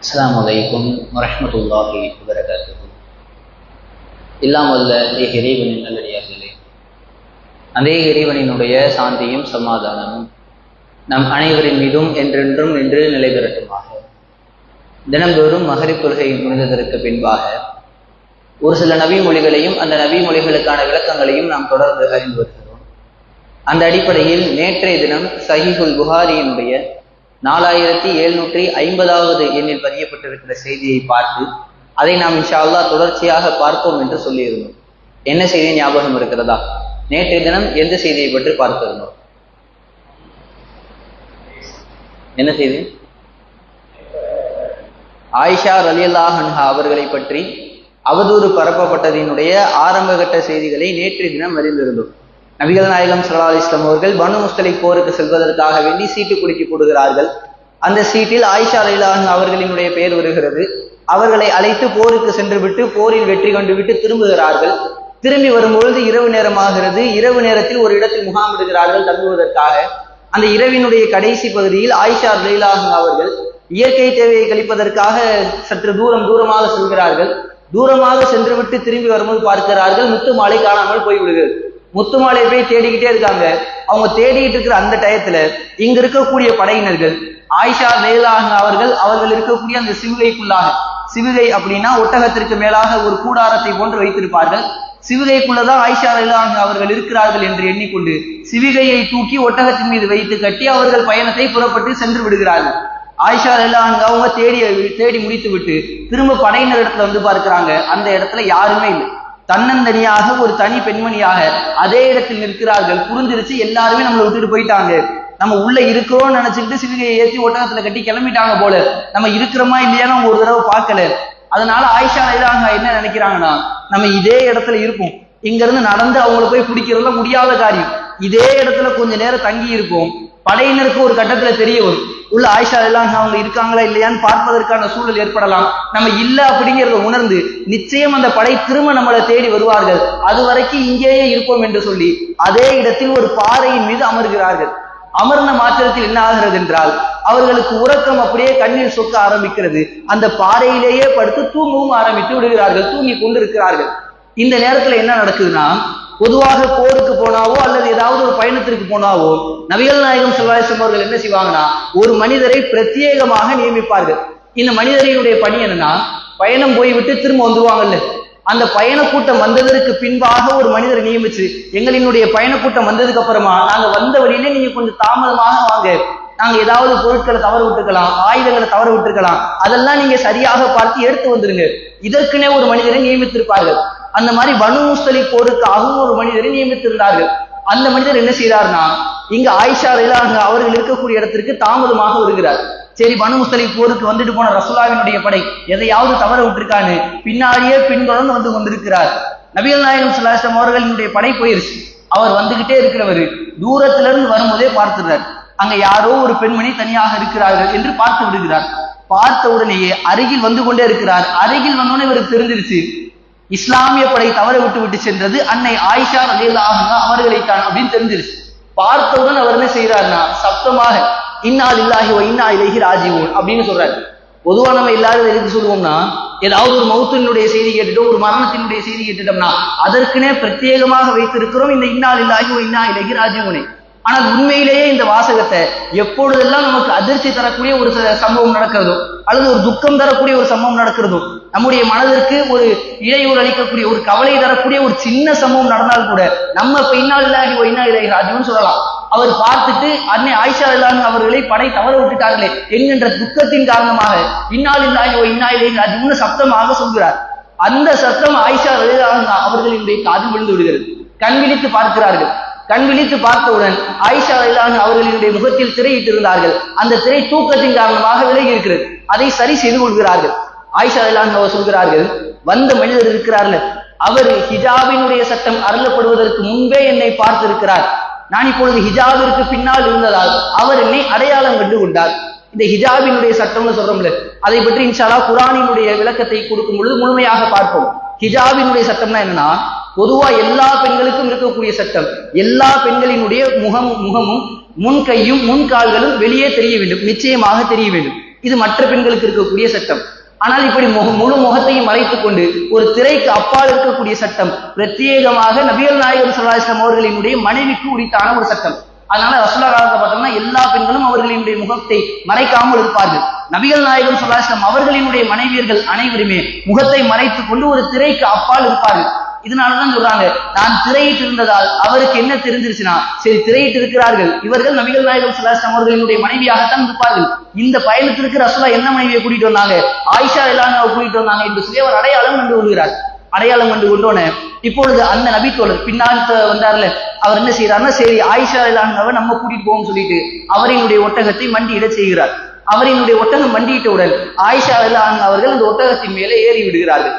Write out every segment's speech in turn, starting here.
அஸ்லாம் வலைக்கும் வரமத்துல்லாஹி வபரகாத்துஹு. இல்லாமல்ல அநேக இறைவனின் நல்லடியார்களே. அதே இறைவனினுடைய சாந்தியும் சமாதானமும் நம் அனைவரின் மீதும் என்றென்றும் நின்று நிலை பெறட்டுமாக தினந்தோறும் மகரிப் கொள்கை முடிந்ததற்கு பின்பாக ஒரு சில நபி மொழிகளையும் அந்த நபி மொழிகளுக்கான விளக்கங்களையும் நாம் தொடர்ந்து அறிந்து வருகிறோம். அந்த அடிப்படையில் நேற்றைய தினம் சஹிஹுல் புகாரியினுடைய நாலாயிரத்தி எழுநூற்றி ஐம்பதாவது எண்ணில் பதியப்பட்டிருக்கிற செய்தியை பார்த்து அதை நாம் இன்ஷா அல்லா தொடர்ச்சியாக பார்ப்போம் என்று சொல்லியிருந்தோம். என்ன செய்தி ஞாபகம் இருக்கிறதா? நேற்றைய தினம் எந்த செய்தியை பற்றி பார்த்திருந்தோம்? என்ன செய்தி? ஆயிஷா ரலியல்லாஹன்ஹா அவர்களை பற்றி அவதூறு பரப்பப்பட்டதினுடைய ஆரம்பகட்ட செய்திகளை நேற்றைய தினம் அறிந்திருந்தோம். நபிகள் நாயகம் சல்லா இஸ்லாம் அவர்கள் பனு முஸ்தலை போருக்கு செல்வதற்காக வேண்டி சீட்டு குலுக்கி கொடுகிறார்கள். அந்த சீட்டில் ஆயிஷா ரலிலான் அவர்களினுடைய பெயர் வருகிறது. அவர்களை அழைத்து போருக்கு சென்று விட்டு போரில் வெற்றி கொண்டு விட்டு திரும்புகிறார்கள். திரும்பி வரும்பொழுது இரவு நேரமாகிறது. இரவு நேரத்தில் ஒரு இடத்தில் முகாமிடுகிறார்கள் தங்குவதற்காக. அந்த இரவினுடைய கடைசி பகுதியில் ஆயிஷா ரலிலான் அவர்கள் இயற்கை தேவையை கழிப்பதற்காக சற்று தூரம் தூரமாக செல்கிறார்கள். தூரமாக சென்று விட்டு திரும்பி வரும்போது பார்க்கிறார்கள் முத்து மாலை காணாமல் போய்விடுகிறது. முத்துமாலை போய் தேடிக்கிட்டே இருக்காங்க. அவங்க தேடிக்கிட்டு இருக்கிற அந்த டயத்துல இங்க இருக்கக்கூடிய படையினர்கள் ஆயிஷா மேலாக அவர்கள் அவர்கள் இருக்கக்கூடிய அந்த சிவிகைக்குள்ளாக சிவிகை அப்படின்னா ஒட்டகத்திற்கு மேலாக ஒரு கூடாரத்தை போன்று வைத்திருப்பார்கள். சிவிகைக்குள்ளதான் ஆயிஷா மேலாக அவர்கள் இருக்கிறார்கள் என்று எண்ணிக்கொண்டு சிவிகையை தூக்கி ஒட்டகத்தின் மீது வைத்து கட்டி அவர்கள் பயணத்தை புறப்பட்டு சென்று விடுகிறார்கள். ஆயிஷா எல்லாம் அவங்க தேடி தேடி முடித்து விட்டு திரும்ப படையினர் இடத்துல வந்து பார்க்கிறாங்க. அந்த இடத்துல யாருமே இல்லை. தன்னந்தனியாக ஒரு தனி பெண்மணியாக அதே இடத்தில் நிற்கிறார்கள். புரிஞ்சிருச்சு எல்லாருமே நம்மளை விட்டுட்டு போயிட்டாங்க. நம்ம உள்ள இருக்கிறோம்னு நினைச்சுக்கிட்டு சிவிகையை ஏற்றி ஒட்டகத்துல கட்டி கிளம்பிட்டாங்க போல. நம்ம இருக்கிறோமா இல்லையான்னு அவங்க ஒரு தடவை பார்க்கல. அதனால ஆயிஷா இதாங்க என்ன நினைக்கிறாங்கன்னா நம்ம இதே இடத்துல இருப்போம். இங்க இருந்து நடந்து அவங்கள போய் பிடிக்கிறதுல முடியாத காரியம். இதே இடத்துல கொஞ்ச நேரம் தங்கி இருப்போம். படையினருக்கு ஒரு கட்டத்துல தெரிய வரும். உள்ள ஆயிஷா எல்லாம் அவங்க இருக்காங்களா இல்லையான்னு பார்ப்பதற்கான சூழல் ஏற்படலாம். நம்ம இல்ல அப்படிங்கிறத உணர்ந்து நிச்சயம் அந்த படை திரும்ப நம்மளை தேடி வருவார்கள். அது வரைக்கும் இங்கேயே இருப்போம் என்று சொல்லி அதே இடத்தில் ஒரு பாறையின் மீது அமர்கிறார்கள். அமர்ந்த மாற்றத்தில் என்ன ஆகிறது என்றால் அவர்களுக்கு உறக்கம் அப்படியே கண்ணீர் சொக்க ஆரம்பிக்கிறது. அந்த பாறையிலேயே படுத்து தூங்கவும் ஆரம்பித்து விடுகிறார்கள் தூங்கி கொண்டிருக்கிறார்கள். இந்த நேரத்துல என்ன நடக்குதுன்னா பொதுவாக போருக்கு போனாவோ அல்லது ஏதாவது ஒரு பயணத்திற்கு போனாவோ நபிகள் நாயகம் செல்வாயசம் அவர்கள் என்ன செய்வாங்கன்னா ஒரு மனிதரை பிரத்யேகமாக நியமிப்பார்கள். இந்த மனிதரினுடைய பணி என்னன்னா பயணம் போய்விட்டு திரும்ப வந்துருவாங்கல்ல. அந்த பயணக்கூட்டம் வந்ததற்கு பின்பாக ஒரு மனிதரை நியமிச்சு எங்களினுடைய பயணக்கூட்டம் வந்ததுக்கு அப்புறமா நாங்க வந்த வழியிலே நீங்க கொஞ்சம் தாமதமாக வாங்க. நாங்க ஏதாவது பொருட்களை தவறு விட்டுருக்கலாம் ஆயுதங்களை தவறு விட்டுருக்கலாம். அதெல்லாம் நீங்க சரியாக பார்த்து எடுத்து வந்துருங்க. இதற்குனே ஒரு மனிதரை நியமித்திருப்பார்கள். அந்த மாதிரி பனு முஸ்தலி போருக்காகவும் ஒரு மனிதரை நியமித்திருந்தார்கள். அந்த மனிதர் என்ன செய்யறாருன்னா இங்க ஆயிஷா இல்லாங்க அவர்கள் இருக்கக்கூடிய இடத்திற்கு தாமதமாக வருகிறார். சரி பனு முஸ்தலி போருக்கு வந்துட்டு போன ரசுலாவினுடைய படை எதையாவது தவற விட்டுருக்கான்னு பின்னாடியே பின்தொடர்ந்து வந்து கொண்டிருக்கிறார். நபிகள் நாயகம் சுல்லாஸ்லம் அவர்களினுடைய படை போயிருச்சு. அவர் வந்துகிட்டே இருக்கிறவர் தூரத்துல இருந்து வரும்போதே பார்த்துடுறார். அங்க யாரோ ஒரு பெண்மணி தனியாக இருக்கிறார்கள் என்று பார்த்து விடுகிறார். பார்த்த உடனேயே அருகில் வந்து கொண்டே இருக்கிறார். அருகில் வந்தோடனே இவருக்கு தெரிஞ்சிருச்சு இஸ்லாமிய படை தவற விட்டு விட்டு சென்றது அன்னை ஆயிஷா ரலியல்லாஹு அவர்களைத்தான் அப்படின்னு தெரிஞ்சிருச்சு. பார்த்தவுடன் அவர் என்ன செய்யறாருன்னா சப்தமாக இன்னால் இல்லாஹி இன்னா இலகி ராஜீவோன் அப்படின்னு சொல்றாரு. பொதுவா நம்ம எல்லாரும் எதுக்கு சொல்லுவோம்னா ஏதாவது ஒரு மௌத்தினுடைய செய்தி கேட்டுட்டோம் ஒரு மரணத்தினுடைய செய்தி கேட்டுட்டோம்னா அதற்குனே பிரத்யேகமாக வைத்திருக்கிறோம் இந்த இன்னால் இல்லாஹி இன்னா இலகி ராஜீவனை ஆனால் உண்மையிலேயே இந்த வாசகத்தை எப்பொழுதெல்லாம் நமக்கு அதிர்ச்சி தரக்கூடிய ஒரு சம்பவம் நடக்கிறதோ அல்லது ஒரு துக்கம் தரக்கூடிய ஒரு சம்பவம் நடக்கிறதோ நம்முடைய மனதிற்கு ஒரு இடையூறு அளிக்கக்கூடிய ஒரு கவலை தரக்கூடிய ஒரு சின்ன சம்பவம் நடந்தால் கூட நம்ம இப்ப இன்னால் இல்லாஹி ஒயினா சொல்லலாம். அவர் பார்த்துட்டு அன்னை ஆயிஷா இல்லாமல் அவர்களை படை தவற விட்டுட்டார்களே என்கின்ற துக்கத்தின் காரணமாக இன்னால் இல்லாஹி ஓ இலை ராஜ்யம்னு சப்தமாக சொல்கிறார். அந்த சத்தம் ஆயிஷா அவர்களினுடைய காது விழுந்து விடுகிறது. கண்விழித்து பார்க்கிறார்கள். கண் விழித்து பார்த்தவுடன் ஆயிஷா இல்லான் அவர்களினுடைய முகத்தில் திரையிட்டிருந்தார்கள். அந்த திரை தூக்கத்தின் காரணமாக விலகி இருக்கிறது அதை சரி செய்து கொள்கிறார்கள். ஆயிஷா இல்லான் அவர் சொல்கிறார்கள் வந்த மனிதர் இருக்கிறார்கள் அவர் ஹிஜாபினுடைய சட்டம் அருளப்படுவதற்கு முன்பே என்னை பார்த்திருக்கிறார். நான் இப்பொழுது ஹிஜாபிற்கு பின்னால் இருந்ததால் அவர் என்னை அடையாளம் கண்டு கொண்டார் இந்த ஹிஜாபினுடைய சட்டம்னு சொல்றோம்ல அதை பற்றி இன்ஷாலா குரானினுடைய விளக்கத்தை கொடுக்கும் பொழுது முழுமையாக பார்ப்போம். ஹிஜாபினுடைய சட்டம்னா என்னன்னா பொதுவா எல்லா பெண்களுக்கும் இருக்கக்கூடிய சட்டம். எல்லா பெண்களினுடைய முகம் முகமும் முன் கையும் முன் கால்களும் வெளியே தெரிய வேண்டும். நிச்சயமாக தெரிய வேண்டும். இது மற்ற பெண்களுக்கு இருக்கக்கூடிய சட்டம். ஆனால் இப்படி முழு முகத்தையும் மறைத்துக் கொண்டு ஒரு திரைக்கு அப்பால் இருக்கக்கூடிய சட்டம் பிரத்யேகமாக நபிகள் நாயகம் சுல்லாஸ்லாம் அவர்களினுடைய மனைவிக்கு உரித்தான ஒரு சட்டம். அதனால ரசுல்லா காலத்தை பார்த்தோம்னா எல்லா பெண்களும் அவர்களினுடைய முகத்தை மறைக்காமல் இருப்பார்கள். நபிகள் நாயகம் சுல்லாஸ்லாம் அவர்களினுடைய மனைவியர்கள் அனைவருமே முகத்தை மறைத்துக் கொண்டு ஒரு திரைக்கு அப்பால் இருப்பார்கள். இதனாலதான் சொல்றாங்க நான் திரையிட்டு இருந்ததால் அவருக்கு என்ன தெரிஞ்சிருச்சுன்னா சரி திரையிட்டு இருக்கிறார்கள் இவர்கள் நபிகள் நாயகம் சல்லாஸ்லாம் அவர்களினுடைய மனைவியாகத்தான் இருப்பார்கள். இந்த பயணத்திற்கு ரசுல்லா என்ன மனைவியை கூட்டிட்டு வந்தாங்க? ஆயிஷா இல்லாம கூட்டிட்டு வந்தாங்க என்று சொல்லி அவர் அடையாளம் கண்டு கொள்கிறார். அடையாளம் கண்டு கொண்டோன இப்பொழுது அந்த நபித்தோழர் பின்னால் வந்தார்ல அவர் என்ன செய்யறாருன்னா சரி ஆயிஷா இல்லாம நம்ம கூட்டிட்டு போவோம் சொல்லிட்டு அவரினுடைய ஒட்டகத்தை மண்டியிட செய்கிறார். அவரினுடைய ஒட்டகம் மண்டியிட்டவுடன் ஆயிஷா இல்லாம அவர்கள் அந்த ஒட்டகத்தின் மேலே ஏறி விடுகிறார்கள்.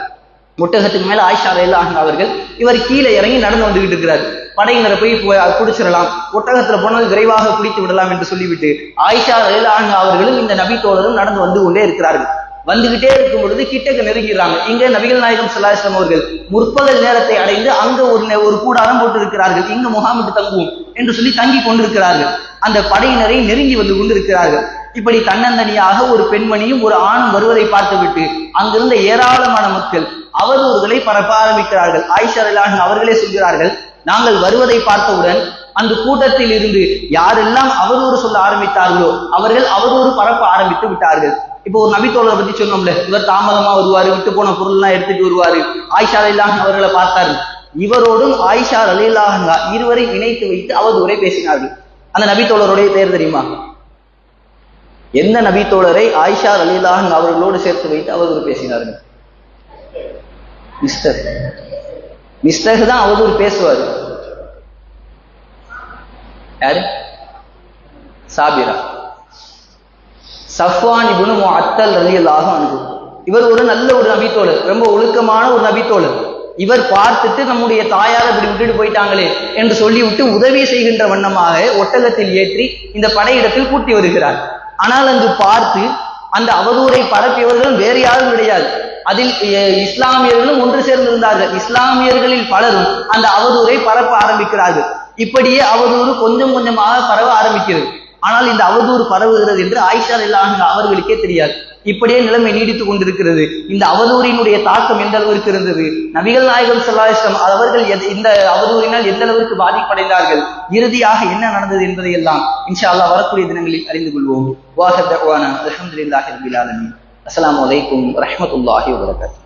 ஒட்டகத்துக்கு மேல ஆயிஷா இல்லாத அவர்கள் இவர் கீழே இறங்கி நடந்து வந்துகிட்டு இருக்கிறார். படையினரை போய் குடிச்சிடலாம். ஒட்டகத்துல போனால் விரைவாக குடித்து விடலாம் என்று சொல்லிவிட்டு ஆயிஷா ரயிலாக அவர்களும் இந்த நபி தோழரும் நடந்து வந்து கொண்டே இருக்கிறார்கள். வந்துகிட்டே இருக்கும் பொழுது கிட்டக்கு நெருங்கிறாங்க இங்க நபிகள் நாயகம் சல்லாஸ்லாம் அவர்கள் முற்பகல் நேரத்தை அடைந்து அங்க ஒரு ஒரு கூடாரம் போட்டு இருக்கிறார்கள் இங்க முகாமிட்டு தங்குவோம் என்று சொல்லி தங்கி கொண்டிருக்கிறார்கள். அந்த படையினரை நெருங்கி வந்து கொண்டிருக்கிறார்கள். இப்படி தன்னந்தனியாக ஒரு பெண்மணியும் ஒரு ஆணும் வருவதை பார்த்துவிட்டு அங்கிருந்த ஏராளமான மக்கள் அவதூறுகளை பரப்ப ஆரம்பிக்கிறார்கள். ஆயிஷா அவர்களே சொல்கிறார்கள் நாங்கள் வருவதை பார்த்தவுடன் அந்த கூட்டத்தில் இருந்து யாரெல்லாம் அவதூறு சொல்ல ஆரம்பித்தார்களோ அவர்கள் அவதூறு பரப்ப ஆரம்பித்து விட்டார்கள். இப்போ ஒரு நபித்தோழரை பத்தி சொன்னோம்ல இவர் தாமதமா வருவாரு விட்டு போன பொருள் எல்லாம் எடுத்துட்டு வருவாரு. ஆயிஷா அலிலாஹ் அவர்களை பார்த்தாரு இவரோடும் ஆயிஷா அலிலாஹா இருவரை இணைத்து வைத்து அவதூரை பேசினார்கள். அந்த நபித்தோழருடைய பேர் தெரியுமா? எந்த நபித்தோழரை ஆயிஷா அலிலாஹ் அவர்களோடு சேர்த்து வைத்து அவதூறு பேசினார்கள்? மிஸ்டர். மிஸ்டர் தான் அவதூறு பேசுவார். யாரு? சாபிரா. சஃப்வான் இபுனு அத்தல் ரலியல்லாக அனுபவம் இவர் ஒரு நல்ல ஒரு நபித்தோழர் ரொம்ப ஒழுக்கமான ஒரு நபித்தோழர். இவர் பார்த்துட்டு நம்முடைய தாயார் இப்படி விட்டுட்டு போயிட்டாங்களே என்று சொல்லிவிட்டு உதவி செய்கின்ற வண்ணமாக ஒட்டகத்தில் ஏற்றி இந்த படையிடத்தில் கூட்டி வருகிறார். ஆனால் அங்கு பார்த்து அந்த அவதூரை பரப்பியவர்களும் வேறு யாரும் கிடையாது. அதில் இஸ்லாமியர்களும் ஒன்று சேர்ந்திருந்தார்கள். இஸ்லாமியர்களில் பலரும் அந்த அவதூரை பரப்ப ஆரம்பிக்கிறார்கள். இப்படியே அவதூறு கொஞ்சம் கொஞ்சமாக பரவ ஆரம்பிக்கிறது. ஆனால் இந்த அவதூறு பரவுகிறது என்று ஆயிஷா இல்லாமல் அவர்களுக்கே தெரியாது. இப்படியே நிலைமை நீடித்துக் கொண்டிருக்கிறது. இந்த அவதூறினுடைய தாக்கம் எந்த அளவிற்கு இருந்தது? நபிகள் நாயகம் சல்லாஹம் அவர்கள் இந்த அவதூறினால் எந்த அளவிற்கு பாதிப்படைந்தார்கள்? இறுதியாக என்ன நடந்தது என்பதை எல்லாம் இன்ஷா அல்லா வரக்கூடிய தினங்களில் அறிந்து கொள்வோம். அஸ்லாம் வலைக்கும் ரஹமத்துல்லாஹி வரகாத்து